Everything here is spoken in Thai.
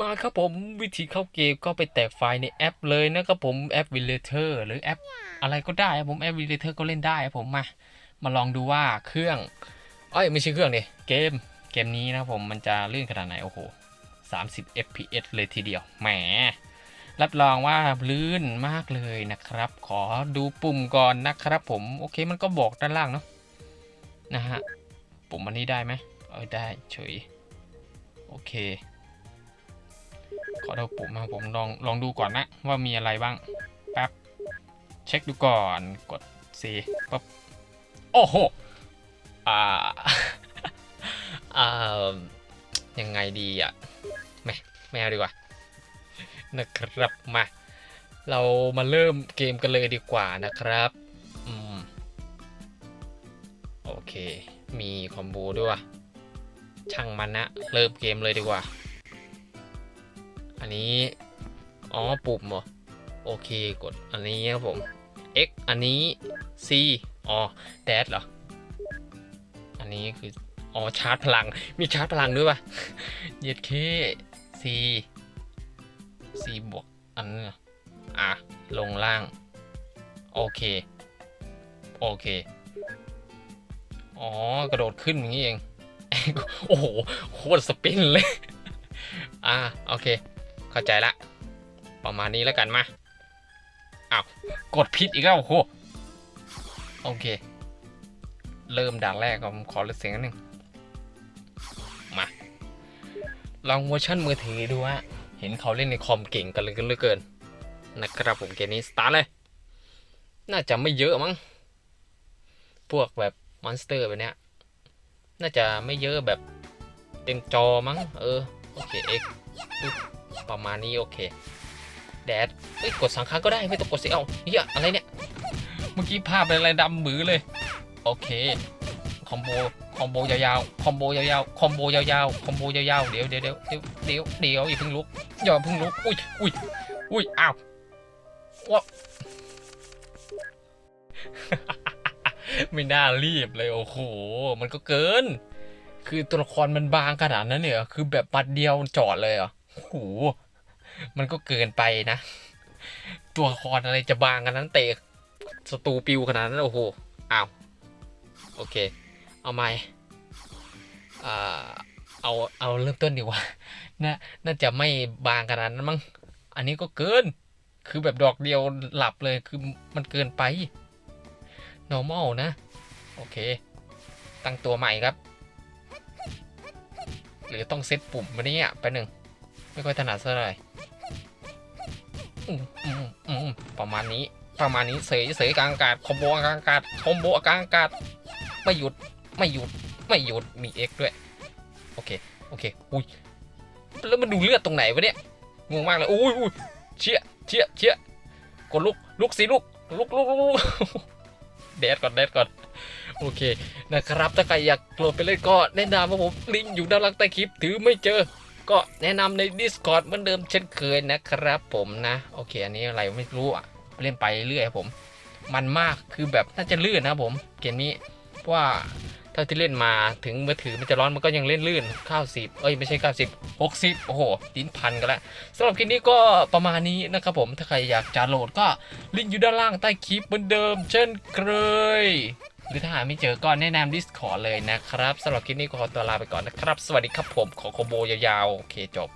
มาครับผมวิธีเข้าเกมก็ไปแตกไฟล์ในแอปเลยนะครับผมแอป v i l l a t o r หรือแอปอะไรก็ได้ผมแอป v i l l a t o r ก็เล่นได้ผมมา มาลองดูว่าเครื่องเอ้ยไม่ใช่เครื่องดิเกมเกมนี้นะครับผมมันจะลื่นขนาดไหนโอ้โห30 fps เลยทีเดียวแหมรับรองว่าลื่นมากเลยนะครับ ขอดูปุ่มก่อนนะครับ ผมโอเคมันก็บอกด้านล่างเนาะนะฮะปุ่มอันนี้ได้ไหมเออได้เฉยโอเค ขอดูปุ่มมาผมลองลองดูก่อนนะ ว่ามีอะไรบ้างแป๊บเช็คดูก่อนกด C ปั๊บโอ้โหอ่าอ่ายังไงดีอะไม่ไม่เอาดีกว่านะครับมาเรามาเริ่มเกมกันเลยดีกว่านะครับอืมโอเค มีคอมโบด้วยช่างมันนะ เริ่มเกมเลยดีกว่า อันนี้ อ๋อ ปุ่มเหรอ โอเค กดอันนี้ครับผม X อันนี้ C อ๋อ แดดเหรอ อันนี้คือ อ๋อ ชาร์จพลัง มีชาร์จพลังด้วยป่ะ เย็ดเค C C บวก อันนี้อะ ลงล่าง โอเค โอเค อ๋อ กระโดดขึ้นอย่างนี้เอง โอ้โห โคตรสปินเลย อ่า โอเค เข้าใจละ ประมาณนี้แล้วกันมาอ้าวกดผิดอีกแล้วโอ้โหโอเค เริ่มด่านแรกผมขอลดเสียงนิดนึงมาลองเวอร์ชันมือถือดูฮะเห็นเขาเล่นในคอมเก่งกันเลยกันเหลือเกินนะครับผมเกมนี้สตาร์เลยน่าจะไม่เยอะมั้งพวกแบบมอนสเตอร์แบบเนี้ยน่าจะไม่เยอะแบบเต็มจอมั้งเออ โอเค X ปึ๊บ ประมาณนี้โอเค แดดเอ้ยกดสังครั้งก็ได้ไม่ต้องกดสิเอ้าเฮียอะไรเนี่ย เมื่อกี้ภาพเป็นอะไรดำมือเลย โอเค คอมโบ คอมโบยาวๆ คอมโบยาวๆ คอมโบยาวๆ คอมโบยาวๆเดี๋ยวเดี๋ยวเดี๋ยวเดี๋ยวเดี๋ยวเดี๋ยวอย่าเพิ่งลุกอย่าเพิ่งลุก อุ้ยอุ้ยอุ้ยอ้าวว้าไม่น่ารีบเลยโอ้โห มันก็เกิน คือตัวละครมันบางขนาดนั้นเนี่ย คือแบบปัดเดียวจอดเลยเหรอะ โอ้โหมันก็เกินไปนะ ตัวละครอะไรจะบางกันนั้นเตะสตูปิวขนาดนั้นโอ้โหอ้าวโอเค เอาไม่เอาเอาเริ่มต้นดีกว่าน่าน่าจะไม่บางขนาดนั้นมั้งอันนี้ก็เกิน คือแบบดอกเดียวหลับเลยคือมันเกินไป normal นะ โอเค ตั้งตัวใหม่ครับ หรือต้องเซตปุ่มมาเนี่ยไปหนึ่ง ไม่ค่อยถนัดเท่าไหร่ประมาณนี้ประมาณนี้เสยเสยกลางอากาศคอมโบกลางอากาศคอมโบกลางอากาศไม่หยุดไม่หยุดไม่หยุดมี X ด้วยโอเคโอเคอุ้ยแล้วมันดูเลือดตรงไหนวะเนี่ยงงมากเลยอุ้ยอุ้ยเชี่ยเชี่ยเชี่ยกดลุกลุกสิลุกลุกลุกลุกลุกเดดก่อนเดดก่อนโอเคนะครับถ้าใครอยากโหลดไปเล่นก็แนะนำว่าผมลิงก์อยู่ด้านล่างใต้คลิปถือไม่เจอ ก็แนะนำใน Discord เหมือนเดิมเช่นเคยนะครับผมนะ โอเค อันนี้อะไรไม่รู้อะ เล่นไปเรื่อยผม มันมากคือแบบน่าจะลื่นนะผม เกมนี้เพราะว่าเท่าที่เล่นมาถึงมือถือมันจะร้อนมันก็ยังเล่นลื่น90เอ้ยไม่ใช่ 90 60 โอ้โหดิ้นพันกันแล้วสำหรับคลิปนี้ก็ประมาณนี้นะครับผมถ้าใครอยากจะโหลดก็ลิงก์อยู่ด้านล่างใต้คลิปเหมือนเดิม เช่นเคย หรือถ้าหาไม่เจอก็แนะนำ Discord เลยนะครับสำหรับคลิปนี้ก็ขอตัวลาไปก่อนนะครับ สวัสดีครับผมขอโคโบยาวๆโอเคจบ